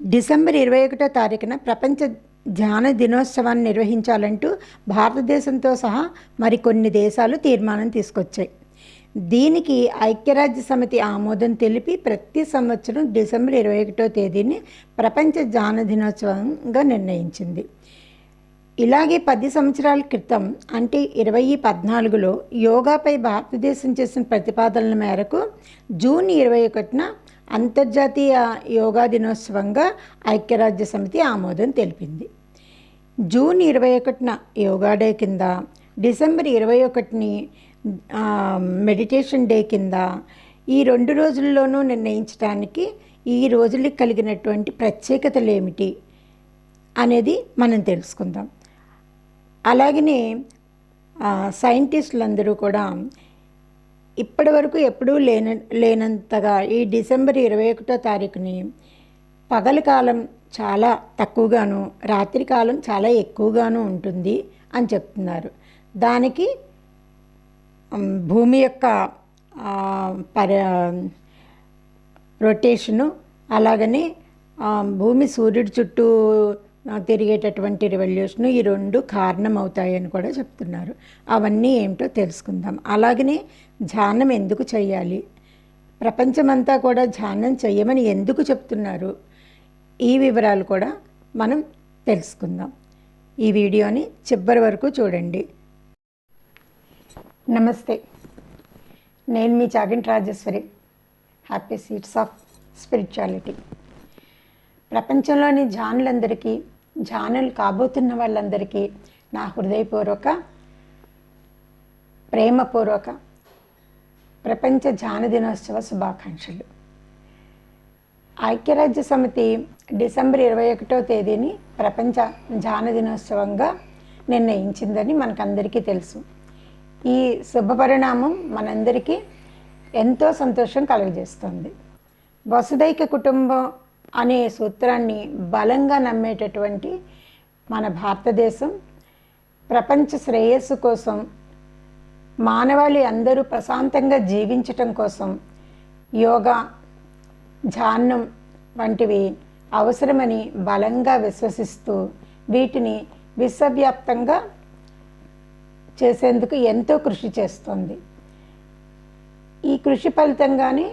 December ఇరవై ఒకటో తారీఖున ప్రపంచ ధ్యాన దినోత్సవాన్ని నిర్వహించాలంటూ భారతదేశంతో సహా మరికొన్ని దేశాలు తీర్మానం తీసుకొచ్చాయి. దీనికి ఐక్యరాజ్య సమితి ఆమోదం తెలిపి ప్రతి సంవత్సరం డిసెంబర్ ఇరవై ఒకటో తేదీని ప్రపంచ ధ్యాన దినోత్సవంగా నిర్ణయించింది. ఇలాగే పది సంవత్సరాల క్రితం అంటే ఇరవై పద్నాలుగులో యోగాపై భారతదేశం చేసిన ప్రతిపాదనల మేరకు జూన్ ఇరవై ఒకటిన అంతర్జాతీయ యోగా దినోత్సవంగా ఐక్యరాజ్య సమితి ఆమోదం తెలిపింది. జూన్ ఇరవై ఒకటిన యోగా డే కింద డిసెంబర్ ఇరవై ఒకటిని మెడిటేషన్ డే కింద ఈ రెండు రోజుల్లోనూ నిర్ణయించడానికి ఈ రోజులకి కలిగినటువంటి ప్రత్యేకతలు ఏమిటి అనేది మనం తెలుసుకుందాం. అలాగనే సైంటిస్టులందరూ కూడా ఇప్పటి వరకు ఎప్పుడూ లేన లేనంతగా ఈ డిసెంబర్ ఇరవై ఒకటో తారీఖుని పగలు కాలం చాలా తక్కువగాను రాత్రి కాలం చాలా ఎక్కువగాను ఉంటుంది అని చెప్తున్నారు. దానికి భూమి యొక్క ఆ, పరి రొటేషను అలాగనే భూమి సూర్యుడి చుట్టూ తిరిగేటటువంటి రివల్యూషన్ ఈ రెండు కారణం అవుతాయని కూడా చెప్తున్నారు. అవన్నీ ఏమిటో తెలుసుకుందాం. అలాగనే ధ్యానం ఎందుకు చేయాలి ప్రపంచమంతా కూడా ధ్యానం చేయమని ఎందుకు చెప్తున్నారు? ఈ వివరాలు కూడా మనం తెలుసుకుందాం. ఈ వీడియోని చివరి వరకు చూడండి. నమస్తే. నేను మీ Chaganti Rajeswari. Happy seats of spirituality ప్రపంచంలోని జానులందరికీ జానులు కాబోతున్న వాళ్ళందరికీ నా హృదయపూర్వక ప్రేమపూర్వక ప్రపంచ ధ్యాన దినోత్సవ శుభాకాంక్షలు. ఐక్యరాజ్య సమితి డిసెంబర్ ఇరవై ఒకటో తేదీని ప్రపంచ ధ్యాన దినోత్సవంగా నిర్ణయించిందని మనకందరికీ తెలుసు. ఈ శుభ పరిణామం మనందరికీ ఎంతో సంతోషం కలుగజేస్తుంది. వసుదైక కుటుంబం అనే సూత్రాన్ని బలంగా నమ్మేటటువంటి మన భారతదేశం ప్రపంచ శ్రేయస్సు కోసం మానవాళి అందరూ ప్రశాంతంగా జీవించటం కోసం యోగా ధ్యానం వంటివి అవసరమని బలంగా విశ్వసిస్తూ వీటిని విశ్వవ్యాప్తంగా చేసేందుకు ఎంతో కృషి చేస్తుంది. ఈ కృషి ఫలితంగానే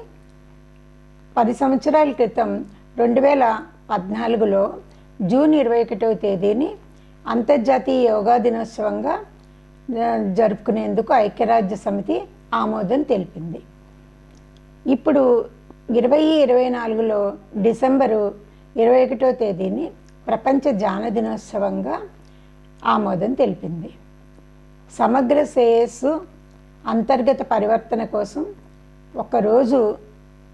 పది సంవత్సరాల క్రితం రెండు వేల పద్నాలుగులో జూన్ ఇరవై ఒకటవ తేదీని అంతర్జాతీయ యోగా దినోత్సవంగా జరుపుకునేందుకు ఐక్యరాజ్య సమితి ఆమోదం తెలిపింది. ఇప్పుడు ఇరవై ఇరవై నాలుగులో డిసెంబరు ఇరవై ఒకటో తేదీని ప్రపంచ జాన దినోత్సవంగా ఆమోదం తెలిపింది. సమగ్ర శ్రేయస్సు అంతర్గత పరివర్తన కోసం ఒకరోజు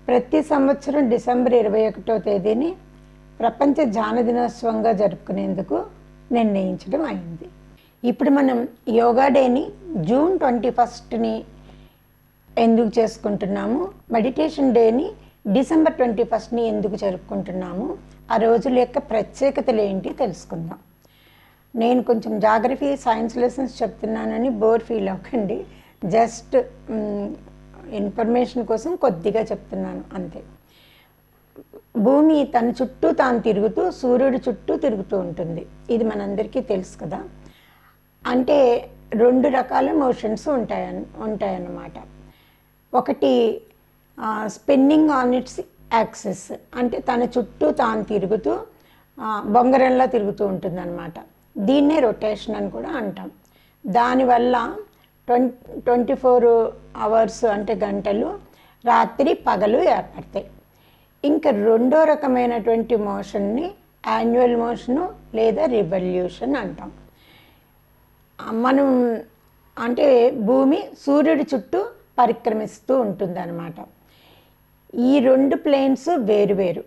ప్రతి సంవత్సరం డిసెంబర్ ఇరవై ఒకటో తేదీని ప్రపంచ ధ్యాన దినోత్సవంగా జరుపుకునేందుకు నిర్ణయించడం అయింది. ఇప్పుడు మనం యోగా డేని జూన్ ట్వంటీ ఫస్ట్ని ఎందుకు చేసుకుంటున్నాము? మెడిటేషన్ డేని డిసెంబర్ ట్వంటీ ఫస్ట్ని ఎందుకు జరుపుకుంటున్నాము? ఆ రోజుల యొక్క ప్రత్యేకతలు ఏంటి తెలుసుకుందాం. నేను కొంచెం జాగ్రఫీ సైన్స్ లెసన్స్ చెప్తున్నానని బోర్ ఫీల్ అవ్వకండి. జస్ట్ ఇన్ఫర్మేషన్ కోసం కొద్దిగా చెప్తున్నాను అంతే. భూమి తన చుట్టూ తాను తిరుగుతూ సూర్యుడి చుట్టూ తిరుగుతూ ఉంటుంది. ఇది మనందరికీ తెలుసు కదా. అంటే రెండు రకాల మోషన్స్ ఉంటాయన్ ఉంటాయన్నమాట. ఒకటి స్పిన్నింగ్ ఆన్ ఇట్స్ యాక్సెస్. అంటే తన చుట్టూ తాను తిరుగుతూ బొంగరంలా తిరుగుతూ ఉంటుందన్నమాట. దీన్నే రొటేషన్ అని కూడా అంటాం. దానివల్ల ట్వంటీ ఫోర్ అవర్స్ అంటే గంటలు రాత్రి పగలు ఏర్పడతాయి. ఇంకా రెండో రకమైనటువంటి మోషన్ని యాన్యువల్ మోషను లేదా రివల్యూషన్ అంటాం. మనం అంటే భూమి సూర్యుడి చుట్టూ పరిక్రమిస్తూ ఉంటుందన్నమాట. ఈ రెండు ప్లేన్స్ వేరువేరు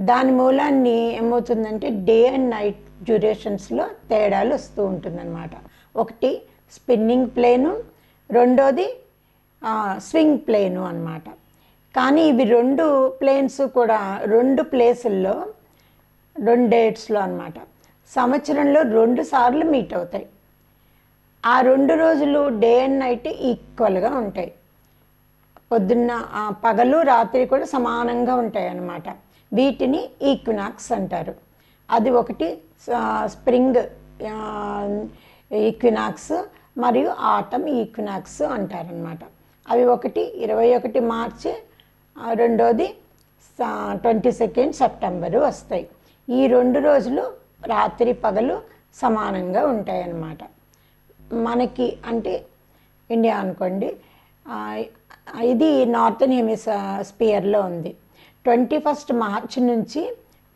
దాని మూలాన్ని ఏమవుతుందంటే డే అండ్ నైట్ డ్యూరేషన్స్లో తేడాలు వస్తూ ఉంటుందన్నమాట. ఒకటి స్పిన్నింగ్ ప్లేను రెండోది స్వింగ్ ప్లేను అనమాట కానీ ఇవి రెండు ప్లేన్స్ కూడా రెండు ప్లేసుల్లో రెండు డేట్స్లో అనమాట సంవత్సరంలో రెండు సార్లు మీట్ అవుతాయి. ఆ రెండు రోజులు డే అండ్ నైట్ ఈక్వల్గా ఉంటాయి. పొద్దున్న పగలు రాత్రి కూడా సమానంగా ఉంటాయి అన్నమాట. వీటిని ఈక్వినాక్స్ అంటారు. అది ఒకటి స్ప్రింగ్ ఈక్వినాక్స్ మరియు ఆటమ్ ఈక్వినాక్స్ అంటారనమాట అవి ఒకటి ఇరవై ఒకటి మార్చి రెండోది ట్వంటీ సెకండ్ సెప్టెంబరు వస్తాయి. ఈ రెండు రోజులు రాత్రి పగలు సమానంగా ఉంటాయి అన్నమాట మనకి అంటే ఇండియా అనుకోండి ఇది నార్థన్ హెమిస్ స్పియర్లో ఉంది. ట్వంటీ ఫస్ట్ మార్చి నుంచి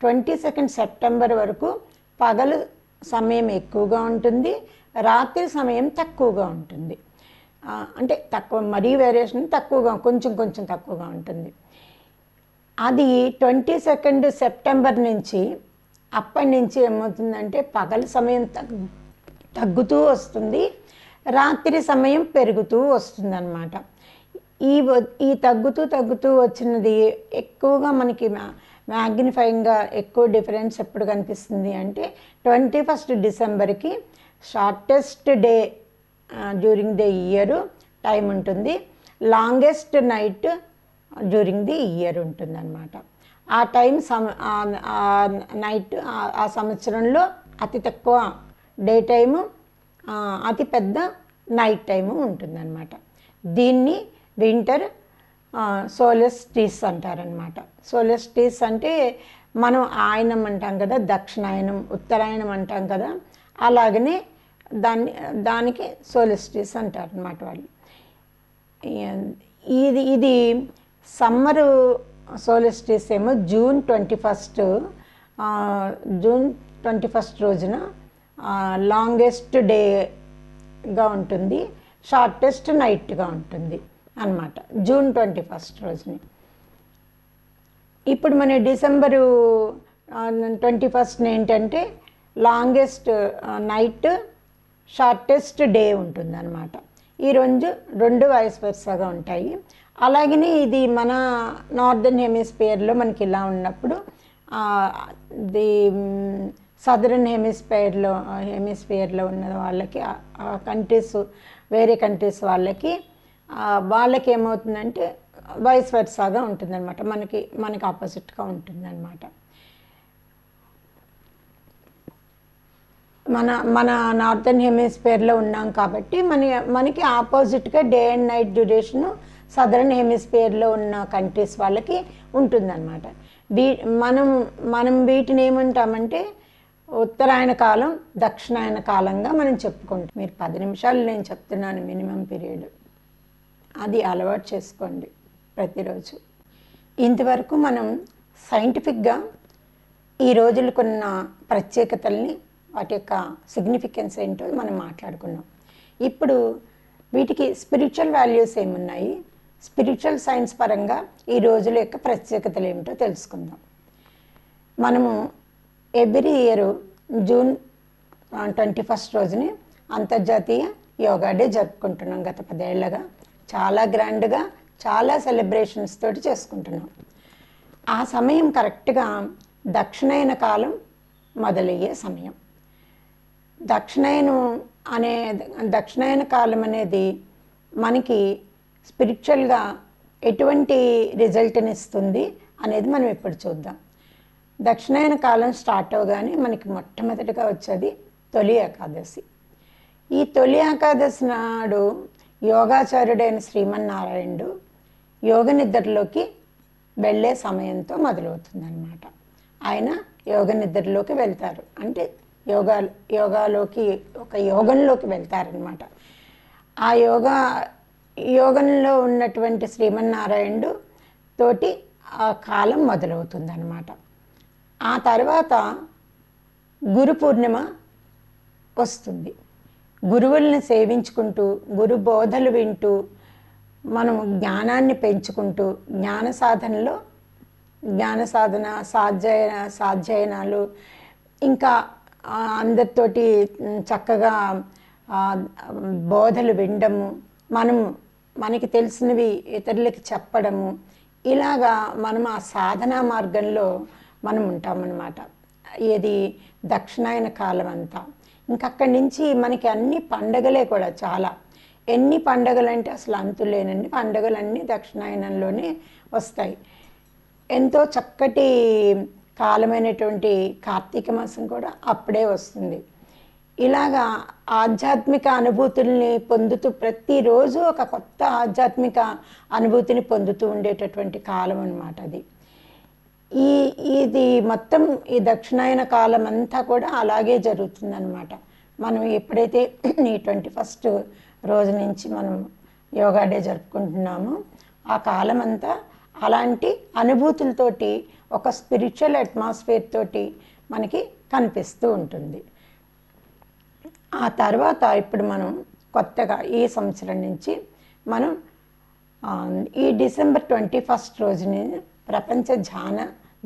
ట్వంటీ సెకండ్ సెప్టెంబర్ వరకు పగలు సమయం ఎక్కువగా ఉంటుంది. రాత్రి సమయం తక్కువగా ఉంటుంది. అంటే తక్కువ మరీ వేరియేషన్ తక్కువగా కొంచెం కొంచెం తక్కువగా ఉంటుంది. అది ట్వంటీ సెకండ్ సెప్టెంబర్ నుంచి అప్పటి నుంచి ఏమవుతుందంటే పగల సమయం తగ్గు తగ్గుతూ వస్తుంది రాత్రి సమయం పెరుగుతూ వస్తుంది అనమాట ఈ ఈ తగ్గుతూ తగ్గుతూ వచ్చినది ఎక్కువగా మనకి మ్యా- మ్యాగ్నిఫైయింగ్గా ఎక్కువ డిఫరెన్స్ ఎప్పుడు కనిపిస్తుంది అంటే twenty first డిసెంబర్కి shortest day during the year time ఉంటుంది. Longest night during the year ఉంటుందన్నమాట. ఆ టైం సమ నైట్ ఆ సంవత్సరంలో అతి తక్కువ డే టైము అతి పెద్ద నైట్ టైము ఉంటుందన్నమాట. దీన్ని వింటర్ సోలెస్టీస్ అంటారనమాట సోలెస్టీస్ అంటే మనం ఆయనం అంటాం కదా దక్షిణాయనం ఉత్తరాయణం అంటాం కదా అలాగనే దాన్ని దానికి సోలిస్టిస్ అంటారు అనమాట వాళ్ళు. ఇది ఇది సమ్మరు సోలిస్టిస్ ఏమో June twenty first June twenty first రోజున లాంగెస్ట్ డేగా ఉంటుంది షార్టెస్ట్ నైట్గా ఉంటుంది అన్నమాట జూన్ ట్వంటీ ఫస్ట్ రోజుని. ఇప్పుడు మన డిసెంబరు ట్వంటీ ఫస్ట్ ఏంటంటే లాంగెస్ట్ నైట్ షార్టెస్ట్ డే ఉంటుంది అనమాట ఈ రెండు రెండు వయస్ వరుసగా ఉంటాయి. అలాగనే ఇది మన నార్దర్న్ హెమిస్పియర్లో మనకి ఇలా ఉన్నప్పుడు ది సదరన్ హెమిస్పియర్లో హెమిస్పియర్లో ఉన్న వాళ్ళకి ఆ కంట్రీస్ వేరే కంట్రీస్ వాళ్ళకి వాళ్ళకి ఏమవుతుందంటే వయస్ వరుసగా ఉంటుందన్నమాట. మనకి మనకి ఆపోజిట్గా ఉంటుందన్నమాట. మన మన నార్థన్ హెమిస్ఫియర్లో ఉన్నాం కాబట్టి మన మనకి ఆపోజిట్గా day and night duration southern హెమిస్ఫియర్లో ఉన్న కంట్రీస్ వాళ్ళకి ఉంటుందన్నమాట. వీ మనం మనం వీటిని ఏమంటామంటే ఉత్తరాయణ కాలం దక్షిణాయన కాలంగా మనం చెప్పుకుంటాం. మీరు పది నిమిషాలు నేను చెప్తున్నాను మినిమం పీరియడ్ అది అలవాటు చేసుకోండి ప్రతిరోజు. ఇంతవరకు మనం సైంటిఫిక్గా ఈ రోజులకున్న ప్రత్యేకతల్ని వాటి యొక్క సిగ్నిఫికెన్స్ ఏంటో మనం మాట్లాడుకున్నాం. ఇప్పుడు వీటికి స్పిరిచువల్ వాల్యూస్ ఏమున్నాయి? స్పిరిచువల్ సైన్స్ పరంగా ఈ రోజుల యొక్క ప్రత్యేకతలు ఏమిటో తెలుసుకుందాం. మనము every year June twenty first రోజుని అంతర్జాతీయ యోగా డే జరుపుకుంటున్నాం గత పదేళ్ళుగా. చాలా గ్రాండ్గా చాలా సెలబ్రేషన్స్ తోటి చేసుకుంటున్నాం. ఆ సమయం కరెక్ట్గా దక్షిణాయన కాలం మొదలయ్యే సమయం. దక్షిణాయనం అనే దక్షిణాయన కాలం అనేది మనకి స్పిరిచువల్గా ఎటువంటి రిజల్ట్ని ఇస్తుంది అనేది మనం ఇప్పుడు చూద్దాం. దక్షిణాయన కాలం స్టార్ట్ అవగానే మనకి మొట్టమొదటిగా వచ్చేది తొలి ఏకాదశి. ఈ తొలి ఏకాదశి నాడు యోగాచార్యుడైన శ్రీమన్నారాయణుడు యోగ నిద్రలోకి వెళ్ళే సమయంతో మొదలవుతుందన్నమాట. ఆయన యోగ నిద్రలోకి వెళ్తారు. అంటే యోగా యోగాలోకి ఒక యోగంలోకి వెళ్తారనమాట ఆ యోగా యోగంలో ఉన్నటువంటి శ్రీమన్నారాయణుడు తోటి ఆ కాలం మొదలవుతుందన్నమాట. ఆ తర్వాత గురు పూర్ణిమ వస్తుంది. గురువుల్ని సేవించుకుంటూ గురు బోధలు వింటూ మనం జ్ఞానాన్ని పెంచుకుంటూ జ్ఞాన సాధనలో జ్ఞాన సాధన సాధ్యయన సాధ్యయనాలు ఇంకా అందరితోటి చక్కగా బోధలు వినడము మనం మనకి తెలిసినవి ఇతరులకి చెప్పడము ఇలాగా మనం ఆ సాధనా మార్గంలో మనం ఉంటామన్నమాట. ఇది దక్షిణాయన కాలం అంతా ఇంకక్కడి నుంచి మనకి అన్ని పండగలే కూడా చాలా. ఎన్ని పండగలు అంటే అసలు అంతులేనండి. పండగలన్నీ దక్షిణాయనంలోనే వస్తాయి. ఎంతో చక్కటి కాలమైనటువంటి కార్తీక మాసం కూడా అప్పుడే వస్తుంది. ఇలాగా ఆధ్యాత్మిక అనుభూతుల్ని పొందుతూ ప్రతిరోజు ఒక కొత్త ఆధ్యాత్మిక అనుభూతిని పొందుతూ ఉండేటటువంటి కాలం అనమాట అది. ఈ ఇది మొత్తం ఈ దక్షిణాయన కాలం అంతా కూడా అలాగే జరుగుతుందనమాట మనం ఎప్పుడైతే ఈ ట్వంటీ ఫస్ట్ రోజు నుంచి మనం యోగా డే జరుపుకుంటున్నామో ఆ కాలం అంతా అలాంటి అనుభూతులతోటి ఒక స్పిరిచువల్ అట్మాస్ఫియర్ తోటి మనకి కనిపిస్తూ ఉంటుంది. ఆ తర్వాత ఇప్పుడు మనం కొత్తగా ఈ సంవత్సరం నుంచి మనం ఈ డిసెంబర్ ట్వంటీ ఫస్ట్ రోజుని ప్రపంచ ధ్యాన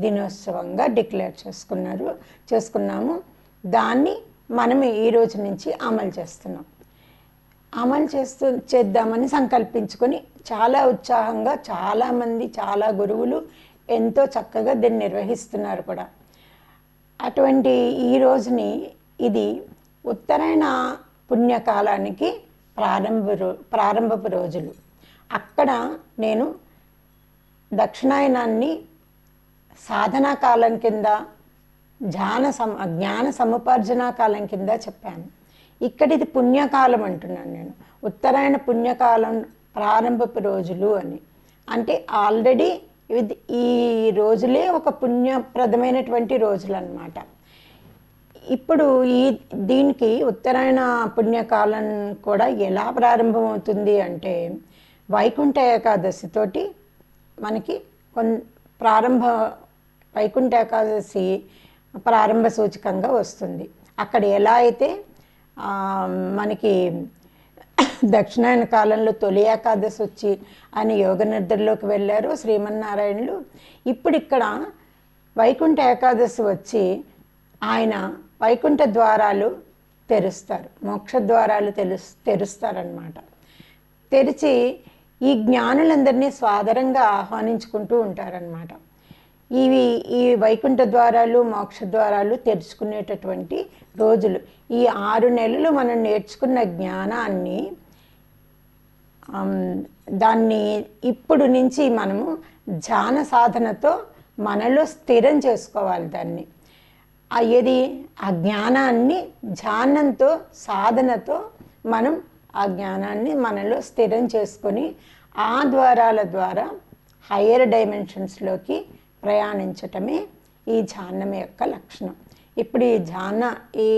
దినోత్సవంగా డిక్లేర్ చేసుకున్నారు చేసుకున్నాము. దాన్ని మనం ఈ రోజు నుంచి అమలు చేస్తున్నాం. అమలు చేస్తూ చేద్దామని సంకల్పించుకొని చాలా ఉత్సాహంగా చాలామంది చాలా గురువులు ఎంతో చక్కగా దీన్ని నిర్వహిస్తున్నారు కూడా. అటువంటి ఈ రోజుని ఇది ఉత్తరాయణ పుణ్యకాలానికి ప్రారంభ రో ప్రారంభపు రోజులు. అక్కడ నేను దక్షిణాయనాన్ని సాధనా కాలం కింద ధ్యాన సమ జ్ఞాన సముపార్జన కాలం కింద చెప్పాను. ఇక్కడ ఇది పుణ్యకాలం అంటున్నాను నేను. ఉత్తరాయణ పుణ్యకాలం ప్రారంభపు రోజులు అని. అంటే ఆల్రెడీ ఈ రోజులే ఒక పుణ్యప్రదమైనటువంటి రోజులు అన్నమాట ఇప్పుడు ఈ దీనికి ఉత్తరాయణ పుణ్యకాలం కూడా ఎలా ప్రారంభమవుతుంది అంటే వైకుంఠ ఏకాదశితోటి మనకి కొన్ ప్రారంభ వైకుంఠ ఏకాదశి ప్రారంభ సూచకంగా వస్తుంది. అక్కడ ఎలా అయితే మనకి దక్షిణాయన కాలంలో తొలి ఏకాదశి వచ్చి ఆయన యోగ నిద్రలోకి వెళ్ళారు శ్రీమన్నారాయణులు. ఇప్పుడు ఇక్కడ వైకుంఠ ఏకాదశి వచ్చి ఆయన వైకుంఠ ద్వారాలు తెరుస్తారు మోక్ష ద్వారాలు తెలుస్ తెరుస్తారనమాట తెరిచి ఈ జ్ఞానులందరినీ స్వాదరంగా ఆహ్వానించుకుంటూ ఉంటారనమాట ఇవి ఈ వైకుంఠ ద్వారాలు మోక్ష ద్వారాలు తెరుచుకునేటటువంటి రోజులు. ఈ ఆరు నెలలు మనం నేర్చుకున్న జ్ఞానాన్ని దాన్ని ఇప్పుడు నుంచి మనము ధ్యాన సాధనతో మనలో స్థిరం చేసుకోవాలి దాన్ని. ఆ ఏది? ఆ జ్ఞానాన్ని ధ్యానంతో సాధనతో మనం ఆ జ్ఞానాన్ని మనలో స్థిరం చేసుకొని ఆ ద్వారాల ద్వారా హయ్యర్ డైమెన్షన్స్లోకి ప్రయాణించటమే ఈ ధ్యానం యొక్క లక్షణం. ఇప్పుడు ఈ ధ్యాన ఈ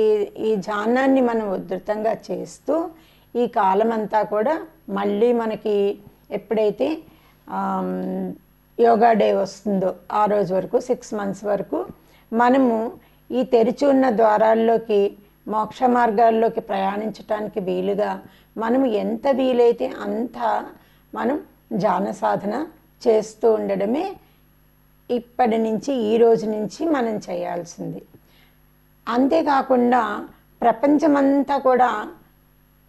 ఈ ధ్యానాన్ని మనం ఉధృతంగా చేస్తూ ఈ కాలం అంతా కూడా మళ్ళీ మనకి ఎప్పుడైతే యోగా డే వస్తుందో ఆ రోజు వరకు సిక్స్ మంత్స్ వరకు మనము ఈ తెరిచి ఉన్న ద్వారాల్లోకి మోక్ష మార్గాల్లోకి ప్రయాణించటానికి వీలుగా మనం ఎంత వీలైతే అంత మనం ధ్యాన సాధన చేస్తూ ఉండడమే ఇప్పటి నుంచి ఈ రోజు నుంచి మనం చేయాల్సింది. అంతేకాకుండా ప్రపంచమంతా కూడా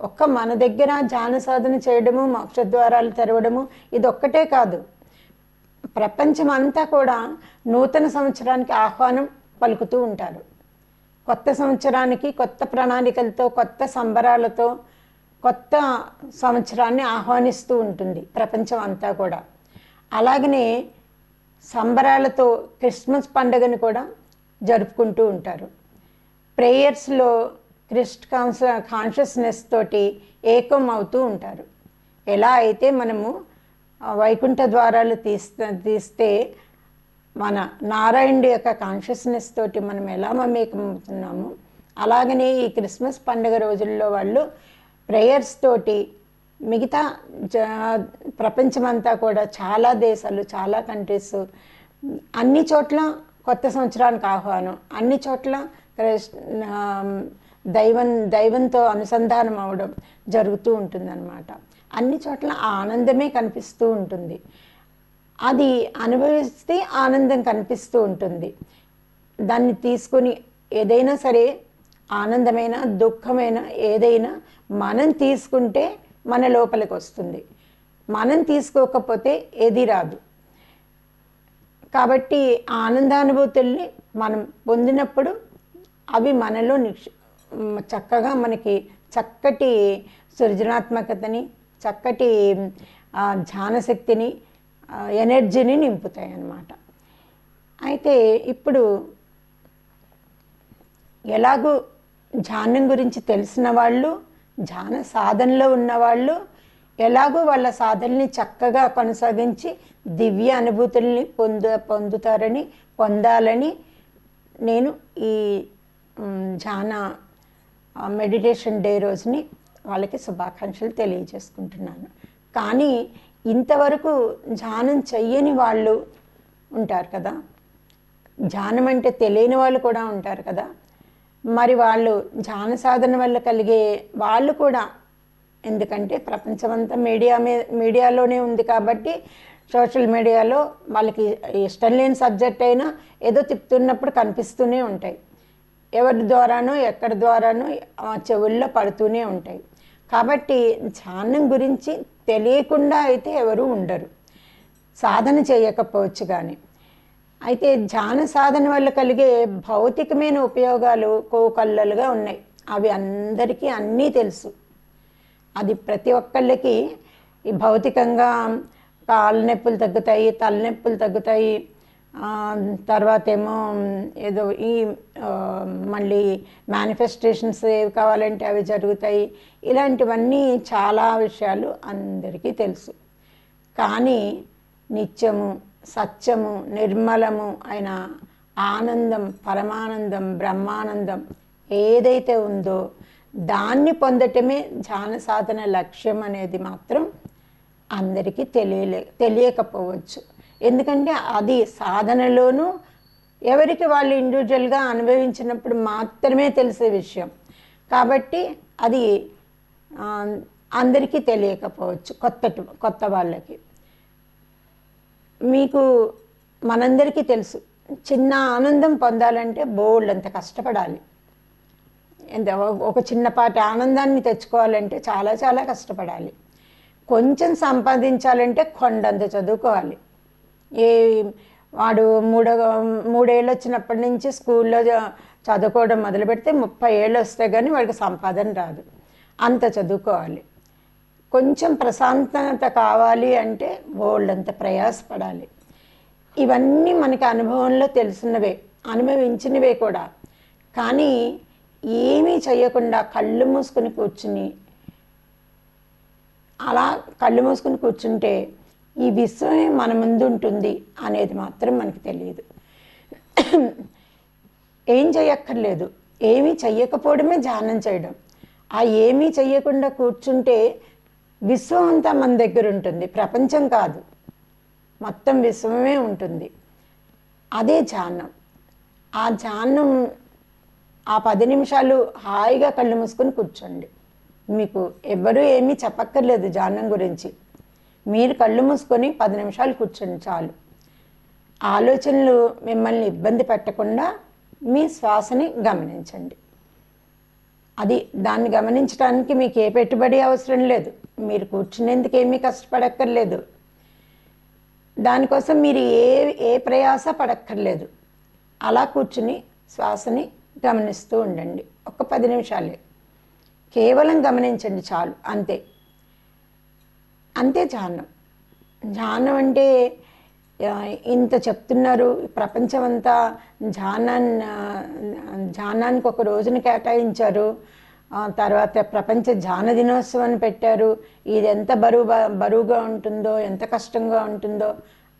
ఒక్క మన దగ్గర ధ్యాన సాధన చేయడము మోక్ష ద్వారాలు తెరవడము ఇది ఒక్కటే కాదు. ప్రపంచం అంతా కూడా నూతన సంవత్సరానికి ఆహ్వానం పలుకుతూ ఉంటారు. కొత్త సంవత్సరానికి కొత్త ప్రణాళికలతో కొత్త సంబరాలతో కొత్త సంవత్సరాన్ని ఆహ్వానిస్తూ ఉంటుంది ప్రపంచం అంతా కూడా. అలాగనే సంబరాలతో క్రిస్మస్ పండుగను కూడా జరుపుకుంటూ ఉంటారు. ప్రేయర్స్లో క్రిస్ట్ కాన్స కాన్షియస్నెస్ తోటి ఏకం అవుతూ ఉంటారు. ఎలా అయితే మనము వైకుంఠ ద్వారాలు తీస్తే తీస్తే మన నారాయణుడి యొక్క కాన్షియస్నెస్ తోటి మనం ఎలా మమేకమవుతున్నాము అలాగనే ఈ క్రిస్మస్ పండుగ రోజుల్లో వాళ్ళు ప్రేయర్స్ తోటి మిగతా జ ప్రపంచమంతా కూడా చాలా దేశాలు చాలా కంట్రీస్ అన్ని చోట్ల కొత్త సంవత్సరానికి ఆహ్వానం. అన్ని చోట్ల దైవం దైవంతో అనుసంధానం అవడం జరుగుతూ ఉంటుందన్నమాట. అన్ని చోట్ల ఆనందమే కనిపిస్తూ ఉంటుంది. అది అనుభవిస్తే ఆనందం కనిపిస్తూ ఉంటుంది. దాన్ని తీసుకొని ఏదైనా సరే ఆనందమైన దుఃఖమైన ఏదైనా మనం తీసుకుంటే మన లోపలికి వస్తుంది. మనం తీసుకోకపోతే ఏది రాదు. కాబట్టి ఆ ఆనందానుభూతుల్ని మనం పొందినప్పుడు అవి మనలో నిక్ష చక్కగా మనకి చక్కటి సృజనాత్మకతని చక్కటి ధ్యానశక్తిని ఎనర్జీని నింపుతాయి అన్నమాట అయితే ఇప్పుడు ఎలాగూ ధ్యానం గురించి తెలిసిన వాళ్ళు ధ్యాన సాధనలో ఉన్నవాళ్ళు ఎలాగో వాళ్ళ సాధనని చక్కగా కొనసాగించి దివ్య అనుభూతుల్ని పొందు పొందుతారని పొందాలని నేను ఈ ధ్యాన మెడిటేషన్ డే రోజుని వాళ్ళకి శుభాకాంక్షలు తెలియజేసుకుంటున్నాను. కానీ ఇంతవరకు ధ్యానం చెయ్యని వాళ్ళు ఉంటారు కదా. ధ్యానం అంటే తెలియని వాళ్ళు కూడా ఉంటారు కదా. మరి వాళ్ళు ధ్యాన సాధన వల్ల కలిగే వాళ్ళు కూడా. ఎందుకంటే ప్రపంచమంతా మీడియా మీద మీడియాలోనే ఉంది కాబట్టి సోషల్ మీడియాలో వాళ్ళకి ఇష్టం లేని సబ్జెక్ట్ అయినా ఏదో తిప్పుతున్నప్పుడు కనిపిస్తూనే ఉంటాయి. ఎవరి ద్వారానో ఎక్కడి ద్వారానో ఆ చెవుల్లో పడుతూనే ఉంటాయి. కాబట్టి ధ్యానం గురించి తెలియకుండా అయితే ఎవరు ఉండరు. సాధన చేయకపోవచ్చు కానీ. అయితే ధ్యాన సాధన వల్ల కలిగే భౌతికమైన ఉపయోగాలు కోకల్లలుగా ఉన్నాయి. అవి అందరికీ అన్నీ తెలుసు. అది ప్రతి ఒక్కళ్ళకి ఈ భౌతికంగా కాళ్ళ నొప్పులు తగ్గుతాయి తలనొప్పులు తగ్గుతాయి తర్వాత ఏమో ఏదో ఈ మళ్ళీ మేనిఫెస్టేషన్స్ ఏవి కావాలంటే అవి జరుగుతాయి. ఇలాంటివన్నీ చాలా విషయాలు అందరికీ తెలుసు. కానీ నిత్యము సత్యము నిర్మలము అయిన ఆనందం పరమానందం బ్రహ్మానందం ఏదైతే ఉందో దాన్ని పొందటమే ధ్యాన సాధన లక్ష్యం అనేది మాత్రం అందరికీ తెలియలే తెలియకపోవచ్చు. ఎందుకంటే అది సాధనలోనూ ఎవరికి వాళ్ళు ఇండివిజువల్గా అనుభవించినప్పుడు మాత్రమే తెలిసే విషయం. కాబట్టి అది అందరికీ తెలియకపోవచ్చు కొత్త కొత్త వాళ్ళకి. మీకు మనందరికీ తెలుసు. చిన్న ఆనందం పొందాలంటే బోల్డ్ అంత కష్టపడాలి. ఎంత ఒక చిన్నపాటి ఆనందాన్ని తెచ్చుకోవాలంటే చాలా చాలా కష్టపడాలి. కొంచెం సంపాదించాలంటే కొండంత చదువుకోవాలి. ఏ వాడు మూడో మూడేళ్ళు వచ్చినప్పటి నుంచి స్కూల్లో చదువుకోవడం మొదలు పెడితే ముప్పై ఏళ్ళు వస్తే కానీ వాడికి సంపాదన రాదు. అంత చదువుకోవాలి. కొంచెం ప్రశాంతత కావాలి అంటే బోల్డ్ అంత ప్రయాసపడాలి. ఇవన్నీ మనకి అనుభవంలో తెలిసినవే అనుభవించినవే కూడా. కానీ ఏమీ చేయకుండా కళ్ళు మూసుకుని కూర్చుని అలా కళ్ళు మూసుకుని కూర్చుంటే ఈ విశ్వమే మన ముందు ఉంటుంది అనేది మాత్రం మనకు తెలియదు. ఏం చేయక్కర్లేదు ఏమీ చెయ్యకపోవడమే ధ్యానం చేయడం. ఆ ఏమీ చెయ్యకుండా కూర్చుంటే విశ్వం అంతా మన దగ్గర ఉంటుంది ప్రపంచం కాదు. మొత్తం విశ్వమే ఉంటుంది. అదే ధ్యానం ఆ ధ్యానం ఆ పది నిమిషాలు హాయిగా కళ్ళు మూసుకొని కూర్చోండి. మీకు ఎవ్వరూ ఏమీ చెప్పక్కర్లేదు ధ్యానం గురించి. మీరు కళ్ళు మూసుకొని పది నిమిషాలు కూర్చోండి చాలు. ఆలోచనలు మిమ్మల్ని ఇబ్బంది పెట్టకుండా మీ శ్వాసని గమనించండి. అది దాన్ని గమనించడానికి మీకు ఏ పెట్టుబడి అవసరం లేదు. మీరు కూర్చునేందుకు ఏమీ కష్టపడక్కర్లేదు. దానికోసం మీరు ఏ ఏ ప్రయాస పడక్కర్లేదు. అలా కూర్చుని శ్వాసని గమనిస్తూ ఉండండి. ఒక పది నిమిషాలే. కేవలం గమనించండి చాలు. అంతే. అంతే ధ్యానం. ధ్యానం అంటే ఇంత చెప్తున్నారు. ప్రపంచమంతా ప్రపంచం అంతా ఒక రోజుని కేటాయించారు. తర్వాత ప్రపంచ జాన దినోత్సవాన్ని పెట్టారు. ఇది ఎంత బరువు బరువుగా ఉంటుందో ఎంత కష్టంగా ఉంటుందో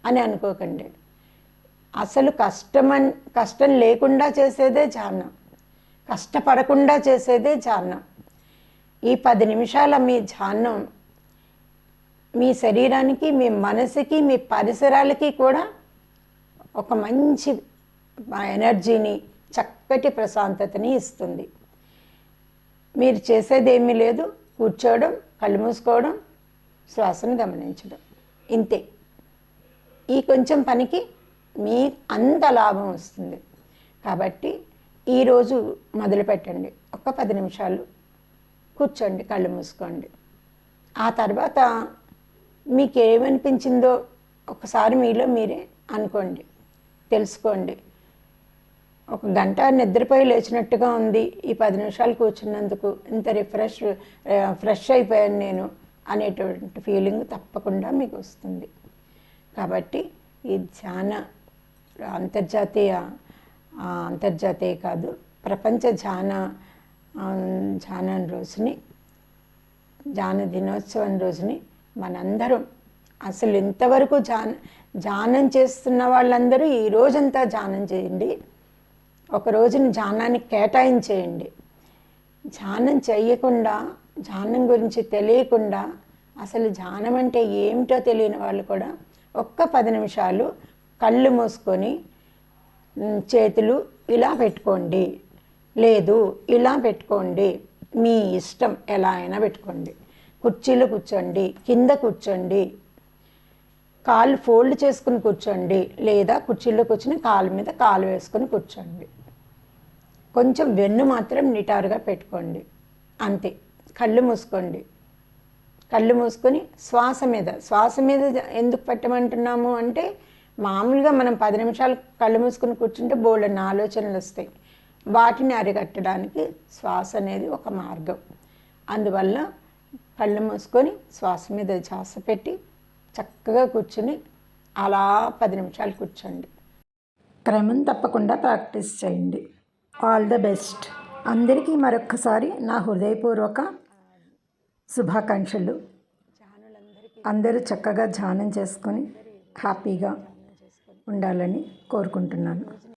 అని అనుకోకండి. అసలు కష్టమన్ కష్టం లేకుండా చేసేదే ధ్యానం. కష్టపడకుండా చేసేదే ధ్యానం. ఈ పది నిమిషాల మీ ధ్యానం మీ శరీరానికి మీ మనసుకి మీ పరిసరాలకి కూడా ఒక మంచి ఎనర్జీని చక్కటి ప్రశాంతతని ఇస్తుంది. మీరు చేసేది ఏమీ లేదు. కూర్చోవడం కళ్ళు మూసుకోవడం శ్వాసను గమనించడం. ఇంతే. ఈ కొంచెం పనికి మీ అంత లాభం వస్తుంది. కాబట్టి ఈరోజు మొదలుపెట్టండి ఒక పది నిమిషాలు కూర్చోండి కళ్ళు మూసుకోండి. ఆ తర్వాత మీకు ఏమనిపించిందో ఒకసారి మీలో మీరే అనుకోండి తెలుసుకోండి. ఒక గంట నిద్రపోయి లేచినట్టుగా ఉంది ఈ పది నిమిషాలు కూర్చున్నందుకు ఇంత రిఫ్రెష్ ఫ్రెష్ అయిపోయాను నేను అనేటువంటి ఫీలింగ్ తప్పకుండా మీకు వస్తుంది. కాబట్టి ఈ ధ్యాన అంతర్జాతీయ అంతర్జాతీయ కాదు ప్రపంచ ధ్యాన ఆ, ధ్యానం రోజుని ధ్యాన దినోత్సవం రోజుని మనందరం. అసలు ఇంతవరకు ధ్యాన ధ్యానం చేస్తున్న వాళ్ళందరూ ఈ రోజంతా ధ్యానం చేయండి. ఒక రోజుని జానానికి కేటాయించేయండి. ధ్యానం చేయకుండా ధ్యానం గురించి తెలియకుండా అసలు ధ్యానం అంటే ఏమిటో తెలియని వాళ్ళు కూడా ఒక్క పది నిమిషాలు కళ్ళు మూసుకొని చేతులు ఇలా పెట్టుకోండి. లేదు ఇలా పెట్టుకోండి. మీ ఇష్టం ఎలా అయినా పెట్టుకోండి. కుర్చీలో కూర్చోండి కింద కూర్చోండి కాళ్ళు ఫోల్డ్ చేసుకుని కూర్చోండి లేదా కుర్చీలో కూర్చుని కాలు మీద కాలు వేసుకుని కూర్చోండి. కొంచెం వెన్ను మాత్రం నిటారుగా పెట్టుకోండి. అంతే. కళ్ళు మూసుకోండి. కళ్ళు మూసుకొని శ్వాస మీద శ్వాస మీద ఎందుకు పెట్టమంటున్నాము అంటే మామూలుగా మనం పది నిమిషాలు కళ్ళు మూసుకొని కూర్చుంటే బోళ్ళని ఆలోచనలు వస్తాయి. వాటిని అరికట్టడానికి శ్వాస అనేది ఒక మార్గం. అందువల్ల కళ్ళు మూసుకొని శ్వాస మీద శ్వాస పెట్టి చక్కగా కూర్చుని అలా పది నిమిషాలు కూర్చోండి. క్రమం తప్పకుండా ప్రాక్టీస్ చేయండి. All the best. అందరికీ మరొక్కసారి నా హృదయపూర్వక శుభాకాంక్షలు. అందరూ చక్కగా ధ్యానం చేసుకొని హ్యాపీగా ఉండాలని కోరుకుంటున్నాను.